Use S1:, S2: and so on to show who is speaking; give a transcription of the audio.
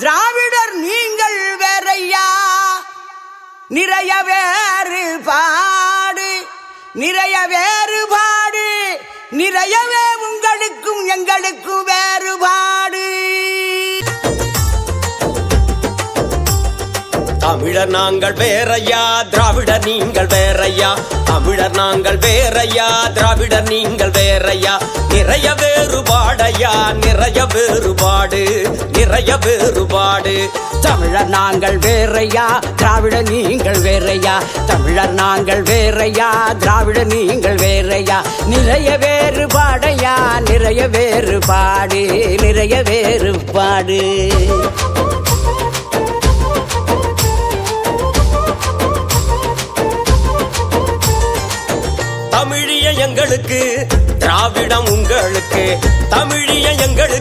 S1: திராவிடர் நீங்கள் வேறையா? நிறைய வேறுபாடு நிறைய வேறுபாடு நிறையவே உங்களுக்கும் எங்களுக்கும் வேறுபாடு.
S2: தமிழர் நாங்கள் வேறையா திராவிடர் நீங்கள் வேறையா? தமிழர் நாங்கள் வேறையா திராவிடர் நீங்கள் வேறையா? நிறைய வேறு வேறுபாடையா நிறைய வேறுபாடு நிறைய வேறுபாடு.
S1: தமிழர் நாங்கள் வேறையா திராவிட நீங்கள் வேறையா. தமிழர் நாங்கள் வேறையா திராவிட நீங்கள் வேறையா. நிறைய வேறுபாடையா நிறைய வேறுபாடு நிறைய வேறுபாடு.
S2: தமிழிய எங்களுக்கு திராவிடம் உங்களுக்கு தமிழிய எங்களுக்கு.